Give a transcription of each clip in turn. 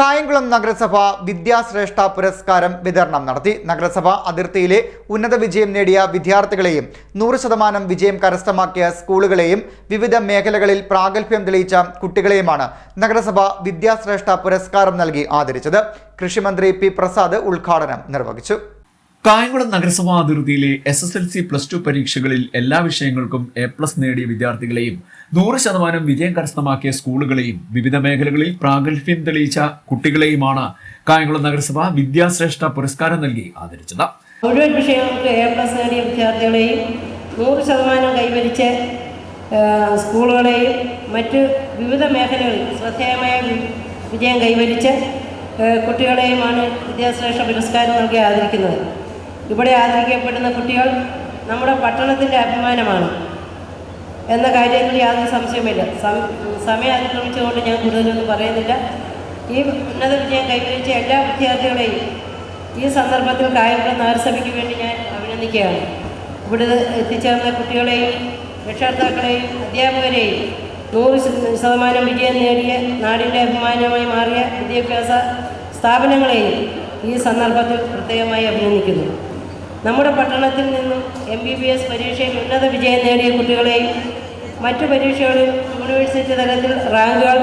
കായംകുളം നഗരസഭ വിദ്യാശ്രേഷ്ഠ പുരസ്കാരം വിതരണം നടത്തി. നഗരസഭ അതിർത്തിയിലെ ഉന്നത വിജയം നേടിയ വിദ്യാർത്ഥികളെയും നൂറ് ശതമാനം വിജയം കരസ്ഥമാക്കിയ സ്കൂളുകളെയും വിവിധ മേഖലകളിൽ പ്രാഗൽഭ്യം തെളിയിച്ച കുട്ടികളെയുമാണ് നഗരസഭ വിദ്യാശ്രേഷ്ഠ പുരസ്കാരം നൽകി ആദരിച്ചത്. കൃഷിമന്ത്രി പി പ്രസാദ് ഉദ്ഘാടനം നിർവഹിച്ചു. കായംകുളം നഗരസഭാ അതിർത്തിയിലെ S S L C plus two പരീക്ഷകളിൽ എല്ലാ വിഷയങ്ങൾക്കും എ പ്ലസ് നേടിയ വിദ്യാർത്ഥികളെയും നൂറ് ശതമാനം വിജയം കരസ്ഥമാക്കിയ സ്കൂളുകളെയും വിവിധ മേഖലകളിൽ പ്രാഗൽഭ്യം തെളിയിച്ച കുട്ടികളെയുമാണ് കായംകുളം നഗരസഭ വിദ്യാശ്രേഷ്ഠ പുരസ്കാരം നൽകി ആദരിച്ചത്. മുഴുവൻ വിഷയങ്ങൾക്ക് എ പ്ലസ് നേടിയ വിദ്യാർത്ഥികളെയും നൂറ് ശതമാനം കൈവരിച്ച സ്കൂളുകളെയും മറ്റ് വിവിധ മേഖലകളിൽ ശ്രദ്ധേയമായ വിജയം കൈവരിച്ച കുട്ടികളെയുമാണ് വിദ്യാശ്രേഷ്ഠ പുരസ്കാരം നൽകി ആദരിക്കുന്നത്. ഇവിടെ ആദരിക്കപ്പെടുന്ന കുട്ടികൾ നമ്മുടെ പട്ടണത്തിന്റെ അഭിമാനമാണ്. എന്ന കാര്യത്തിൽ യാതൊരു സംശയമില്ല സമയം അതിക്രമിച്ചുകൊണ്ട് ഞാൻ കൂടുതലൊന്നും പറയുന്നില്ല. ഈ ഉന്നത വിജയം കൈവരിച്ച എല്ലാ വിദ്യാർത്ഥികളെയും ഈ സന്ദർഭത്തിൽ കായംകുളം നഗരസഭയ്ക്ക് വേണ്ടി ഞാൻ അഭിനന്ദിക്കുകയാണ്. ഇവിടെ എത്തിച്ചേർന്ന കുട്ടികളെയും രക്ഷകർത്താക്കളെയും അധ്യാപകരെയും നൂറ് ശത- ശതമാനം വിജയം നേടിയ നാടിന്റെ അഭിമാനമായി മാറിയ വിദ്യാഭ്യാസ സ്ഥാപനങ്ങളെയും ഈ സന്ദർഭത്തിൽ പ്രത്യേകമായി അഭിനന്ദിക്കുന്നു. നമ്മുടെ പട്ടണത്തിൽ നിന്നും എം ബി ബി എസ് പരീക്ഷയിൽ ഉന്നത വിജയം നേടിയ കുട്ടികളെയും മറ്റു പരീക്ഷകളിൽ യൂണിവേഴ്സിറ്റി തലത്തിൽ റാങ്കുകൾ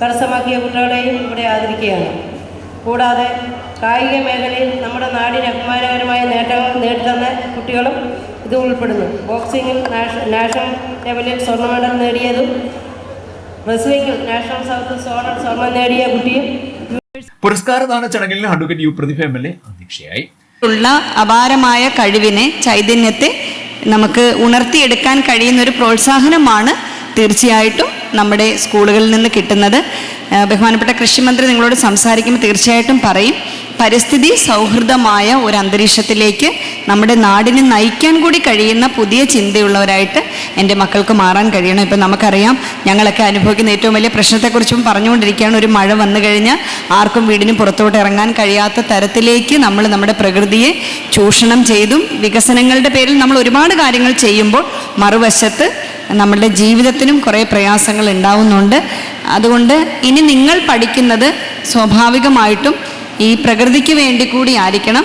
കരസ്ഥമാക്കിയ കുട്ടികളെയും ഇവിടെ ആദരിക്കുകയാണ്. കൂടാതെ കായിക മേഖലയിൽ നമ്മുടെ നാടിന് അഭിമാനകരമായ നേട്ടങ്ങൾ നേടിത്തന്ന കുട്ടികളും ഇത് ഉൾപ്പെടുന്നു. ബോക്സിങ്ങിൽ നാഷണൽ ലെവലിൽ സ്വർണ മെഡൽ നേടിയതും റെസ്ലിംഗിൽ നാഷണൽ സൗത്ത് സോണൽ സ്വർണം നേടിയ കുട്ടിയും പുരസ്കാരദാന ചടങ്ങിൽ advocate U Prathibha M L A അധ്യക്ഷയായി. ഉള്ള അപാരമായ കഴിവിനെ ചൈതന്യത്തെ നമുക്ക് ഉണർത്തിയെടുക്കാൻ കഴിയുന്ന ഒരു പ്രോത്സാഹനമാണ് തീർച്ചയായിട്ടും നമ്മുടെ സ്കൂളുകളിൽ നിന്ന് കിട്ടുന്നത്. ബഹുമാനപ്പെട്ട കൃഷിമന്ത്രി നിങ്ങളോട് സംസാരിക്കുമ്പോൾ തീർച്ചയായിട്ടും പറയും. പരിസ്ഥിതി സൗഹൃദമായ ഒരു അന്തരീക്ഷത്തിലേക്ക് നമ്മുടെ നാടിനെ നയിക്കാൻ കൂടി കഴിയുന്ന പുതിയ ചിന്തയുള്ളവരായിട്ട് എന്റെ മക്കൾക്ക് മാറാൻ കഴിയണം. ഇപ്പം നമുക്കറിയാം ഞങ്ങളൊക്കെ അനുഭവിക്കുന്ന ഏറ്റവും വലിയ പ്രശ്നത്തെക്കുറിച്ചും പറഞ്ഞുകൊണ്ടിരിക്കുകയാണ്. ഒരു മഴ വന്നു കഴിഞ്ഞാൽ ആർക്കും വീടിന് പുറത്തോട്ട് ഇറങ്ങാൻ കഴിയാത്ത തരത്തിലേക്ക് നമ്മൾ നമ്മുടെ പ്രകൃതിയെ ചൂഷണം ചെയ്തും വികസനങ്ങളുടെ പേരിൽ നമ്മൾ ഒരുപാട് കാര്യങ്ങൾ ചെയ്യുമ്പോൾ മറുവശത്ത് നമ്മളുടെ ജീവിതത്തിനും കുറേ പ്രയാസങ്ങൾ ഉണ്ടാവുന്നുണ്ട്. അതുകൊണ്ട് ഇനി നിങ്ങൾ പഠിക്കുന്നത് സ്വാഭാവികമായിട്ടും ഈ പ്രകൃതിക്ക് വേണ്ടി കൂടി ആയിരിക്കണം.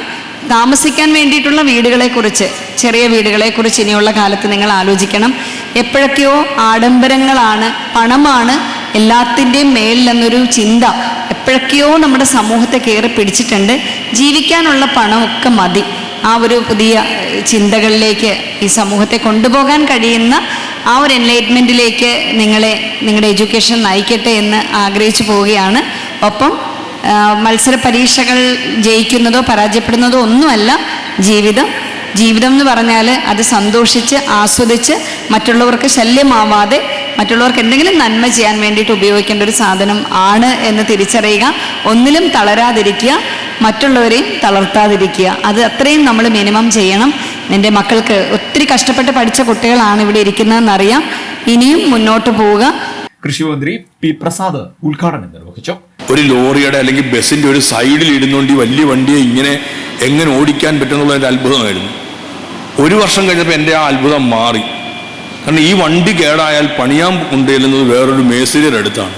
താമസിക്കാൻ വേണ്ടിയിട്ടുള്ള വീടുകളെക്കുറിച്ച് ചെറിയ വീടുകളെക്കുറിച്ച് ഇനിയുള്ള കാലത്ത് നിങ്ങൾ ആലോചിക്കണം. എപ്പോഴൊക്കെയോ ആഡംബരങ്ങളാണ് പണമാണ് എല്ലാത്തിന്റെയും മേലിലെന്നൊരു ചിന്ത എപ്പോഴൊക്കെയോ നമ്മുടെ സമൂഹത്തെ കയറി പിടിച്ചിട്ടുണ്ട്. ജീവിക്കാനുള്ള പണമൊക്കെ മതി. ആ ഒരു പുതിയ ചിന്തകളിലേക്ക് ഈ സമൂഹത്തെ കൊണ്ടുപോകാൻ കഴിയുന്ന ആ ഒരു എൻലൈറ്റ്മെന്റിലേക്ക് നിങ്ങളെ നിങ്ങളുടെ എഡ്യൂക്കേഷൻ നയിക്കട്ടെ എന്ന് ആഗ്രഹിച്ചു പോവുകയാണ്. ഒപ്പം മത്സര പരീക്ഷകൾ ജയിക്കുന്നതോ പരാജയപ്പെടുന്നതോ ഒന്നുമല്ല ജീവിതം. ജീവിതം എന്ന് പറഞ്ഞാൽ അത് സന്തോഷിച്ച് ആസ്വദിച്ച് മറ്റുള്ളവർക്ക് ശല്യമാവാതെ മറ്റുള്ളവർക്ക് എന്തെങ്കിലും നന്മ ചെയ്യാൻ വേണ്ടിയിട്ട് ഉപയോഗിക്കേണ്ട ഒരു സാധനം ആണ് എന്ന് തിരിച്ചറിയുക. ഒന്നിലും തളരാതിരിക്കുക. മറ്റുള്ളവരെയും തളർത്താതിരിക്കുക. അത് അത്രയും നമ്മൾ മിനിമം ചെയ്യണം. എന്റെ മക്കൾക്ക് ഒത്തിരി കഷ്ടപ്പെട്ട് പഠിച്ച കുട്ടികളാണ് ഇവിടെ ഇരിക്കുന്നതെന്ന് അറിയാം ഇനിയും മുന്നോട്ട് പോവുക. കൃഷിമന്ത്രി പി പ്രസാദ് ഉദ്ഘാടനം നിർവഹിച്ചു. ഒരു ലോറിയുടെ അല്ലെങ്കിൽ ബസ്സിന്റെ ഒരു സൈഡിൽ ഇരുന്നുകൊണ്ട് ഈ വലിയ വണ്ടിയെ ഇങ്ങനെ എങ്ങനെ ഓടിക്കാൻ പറ്റുന്നുള്ള ഒരു അത്ഭുതമായിരുന്നു. ഒരു വർഷം കഴിഞ്ഞപ്പോൾ എന്റെ ആ അത്ഭുതം മാറി. കാരണം ഈ വണ്ടി കേടായാൽ പണിയാൻ കൊണ്ടുചെല്ലുന്നത് വേറൊരു മേസ്തിരിയുടെ അടുത്താണ്.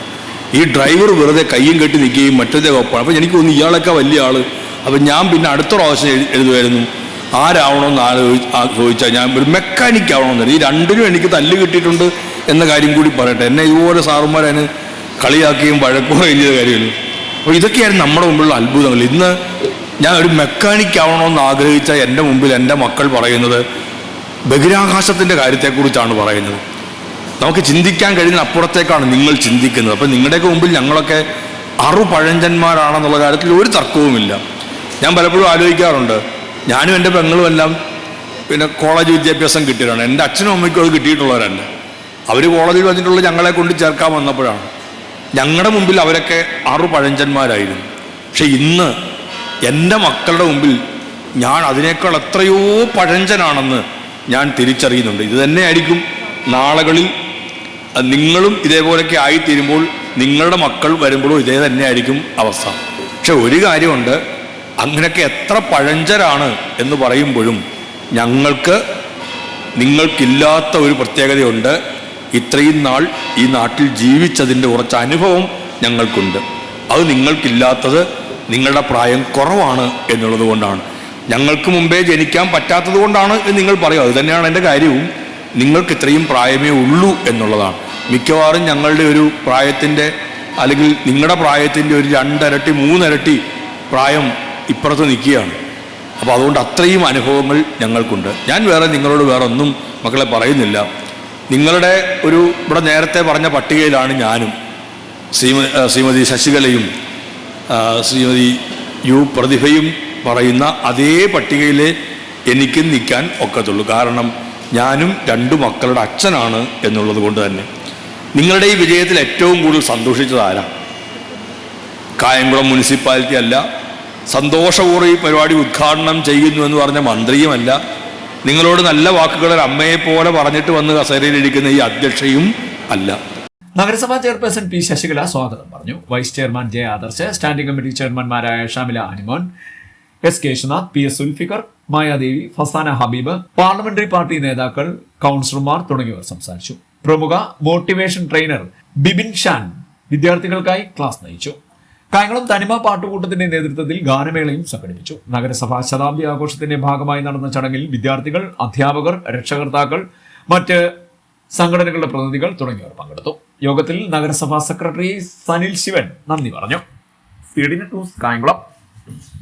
ഈ ഡ്രൈവർ വെറുതെ കയ്യും കെട്ടി നിൽക്കുകയും മറ്റേതേ ഒപ്പാണ് അപ്പം എനിക്ക് തോന്നുന്നു ഇയാളൊക്കെ വലിയ ആൾ അപ്പം ഞാൻ പിന്നെ അടുത്ത പ്രാവശ്യം എഴു- എഴുതുമായിരുന്നു ആരാവണമെന്ന് ആലോചി ചോദിച്ചാൽ ഞാൻ ഒരു മെക്കാനിക് ആവണമെന്ന് ഈ രണ്ടിനും എനിക്ക് തല്ല് കിട്ടിയിട്ടുണ്ട് എന്ന കാര്യം കൂടി പറയട്ടെ. എന്നെ ഇതുപോലെ സാറുമാർ കളിയാക്കുകയും വഴക്കുകയും ചെയ്ത കാര്യമില്ല? അപ്പോൾ ഇതൊക്കെയായിരുന്നു നമ്മുടെ മുമ്പിലുള്ള അത്ഭുതങ്ങൾ. ഇന്ന് ഞാൻ ഒരു മെക്കാനിക് ആവണമെന്ന് ആഗ്രഹിച്ച എന്റെ മുമ്പിൽ എന്റെ മക്കൾ പറയുന്നത് ബഹിരാകാശത്തിന്റെ കാര്യത്തെക്കുറിച്ചാണ് പറയുന്നത്. നമുക്ക് ചിന്തിക്കാൻ കഴിയുന്ന അപ്പുറത്തേക്കാണ് നിങ്ങൾ ചിന്തിക്കുന്നത്. അപ്പം നിങ്ങളുടെയൊക്കെ മുമ്പിൽ ഞങ്ങളൊക്കെ അറു പഴഞ്ചന്മാരാണെന്നുള്ള കാര്യത്തിൽ ഒരു തർക്കവുമില്ല. ഞാൻ പലപ്പോഴും ആലോചിക്കാറുണ്ട്. ഞാനും എന്റെ പെങ്ങളും എല്ലാം പിന്നെ കോളേജ് വിദ്യാഭ്യാസം കിട്ടിയവരാണ്. എന്റെ അച്ഛനും അമ്മയ്ക്കും അത് കിട്ടിയിട്ടുള്ളവരല്ല. അവർ കോളേജിൽ വന്നിട്ടുള്ള ഞങ്ങളെ കൊണ്ട് ചേർക്കാൻ വന്നപ്പോഴാണ്. ഞങ്ങളുടെ മുമ്പിൽ അവരൊക്കെ ആറു പഴഞ്ചന്മാരായിരുന്നു. പക്ഷെ ഇന്ന് എന്റെ മക്കളുടെ മുമ്പിൽ ഞാൻ അതിനേക്കാൾ എത്രയോ പഴഞ്ചനാണെന്ന് ഞാൻ തിരിച്ചറിയുന്നുണ്ട്. ഇത് തന്നെയായിരിക്കും നാളുകളിൽ നിങ്ങളും ഇതേപോലെയൊക്കെ ആയിത്തീരുമ്പോൾ നിങ്ങളുടെ മക്കൾ വരുമ്പോഴും ഇതേ തന്നെയായിരിക്കും അവസ്ഥ. പക്ഷെ ഒരു കാര്യമുണ്ട് അങ്ങനെയൊക്കെ എത്ര പഴഞ്ചരാണ് എന്ന് പറയുമ്പോഴും ഞങ്ങൾക്ക് നിങ്ങൾക്കില്ലാത്ത ഒരു പ്രത്യേകതയുണ്ട്. ഇത്രയും നാൾ ഈ നാട്ടിൽ ജീവിച്ചതിന്റെ കുറച്ച് അനുഭവം ഞങ്ങൾക്കുണ്ട്. അത് നിങ്ങൾക്കില്ലാത്തത് നിങ്ങളുടെ പ്രായം കുറവാണ് എന്നുള്ളത് കൊണ്ടാണ്. ഞങ്ങൾക്ക് മുമ്പേ ജനിക്കാൻ പറ്റാത്തത് കൊണ്ടാണ് എന്ന് നിങ്ങൾ പറയും. അത് തന്നെയാണ് എന്റെ കാര്യവും. നിങ്ങൾക്ക് ഇത്രയും പ്രായമേ ഉള്ളൂ എന്നുള്ളതാണ്. മിക്കവാറും ഞങ്ങളുടെ ഒരു പ്രായത്തിന്റെ അല്ലെങ്കിൽ നിങ്ങളുടെ പ്രായത്തിന്റെ ഒരു രണ്ടരട്ടി മൂന്നരട്ടി പ്രായം ഇപ്പുറത്ത് നിൽക്കുകയാണ്. അപ്പോൾ അതുകൊണ്ട് അത്രയും അനുഭവങ്ങൾ ഞങ്ങൾക്കുണ്ട്. ഞാൻ വേറെ നിങ്ങളോട് വേറെ ഒന്നും മക്കളെ പറയുന്നില്ല. നിങ്ങളുടെ ഒരു ഇവിടെ നേരത്തെ പറഞ്ഞ പട്ടികയിലാണ് ഞാനും. ശ്രീമ ശ്രീമതി ശശികലയും ശ്രീമതി യു പ്രതിഭയും പറയുന്ന അതേ പട്ടികയിൽ എനിക്ക് നിൽക്കാൻ ഒക്കത്തുള്ളൂ. കാരണം ഞാനും രണ്ടു മക്കളുടെ അച്ഛനാണ് എന്നുള്ളത് കൊണ്ട് തന്നെ. നിങ്ങളുടെ ഈ വിജയത്തിൽ ഏറ്റവും കൂടുതൽ സന്തോഷിച്ചത് ആരാ? കായംകുളം മുനിസിപ്പാലിറ്റി അല്ല സന്തോഷപൂർവം ഈ പരിപാടി ഉദ്ഘാടനം ചെയ്യുന്നു എന്ന് പറഞ്ഞ മന്ത്രിയുമല്ല. നിങ്ങളോട് നല്ല വാക്കുകൾ അമ്മയെ പോലെ പറഞ്ഞിട്ട് വന്ന് കസേരയിലിരിക്കുന്ന ഈ അധ്യക്ഷയും അല്ല. നഗരസഭാ ചെയർപേഴ്സൺ പി ശശികല സ്വാഗതം പറഞ്ഞു. Vice chairman J Adarsh standing committee ചെയർമാൻമാരായ Shamila Animon S Keshunath P S Sulfikar Mayadevi Fasana Habeeb parliamentary party നേതാക്കൾ കൗൺസിലർമാർ തുടങ്ങിയവർ സംസാരിച്ചു. പ്രമുഖ മോട്ടിവേഷൻ ട്രെയിനർ ബിബിൻ ഷാൻ വിദ്യാർത്ഥികൾക്കായി ക്ലാസ് നയിച്ചു. കായംകുളം തനിമ പാട്ടുകൂട്ടത്തിന്റെ നേതൃത്വത്തിൽ ഗാനമേളയും സംഘടിപ്പിച്ചു. നഗരസഭാ ശതാബ്ദി ആഘോഷത്തിന്റെ ഭാഗമായി നടന്ന ചടങ്ങിൽ വിദ്യാർത്ഥികൾ അധ്യാപകർ രക്ഷകർത്താക്കൾ മറ്റ് സംഘടനകളുടെ പ്രതിനിധികൾ തുടങ്ങിയവർ പങ്കെടുത്തു. യോഗത്തിൽ നഗരസഭാ സെക്രട്ടറി സനിൽ ശിവൻ നന്ദി പറഞ്ഞു. C news Kayamkulam.